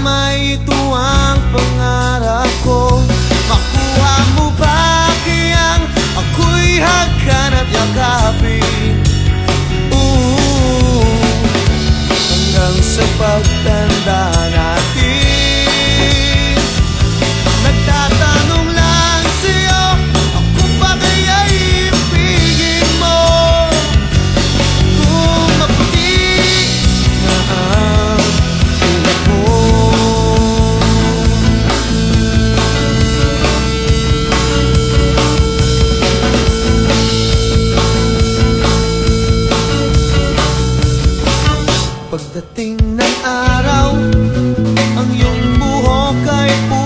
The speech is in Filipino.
ama e tu Pagdating ng araw Ang iyong buhok ay puputi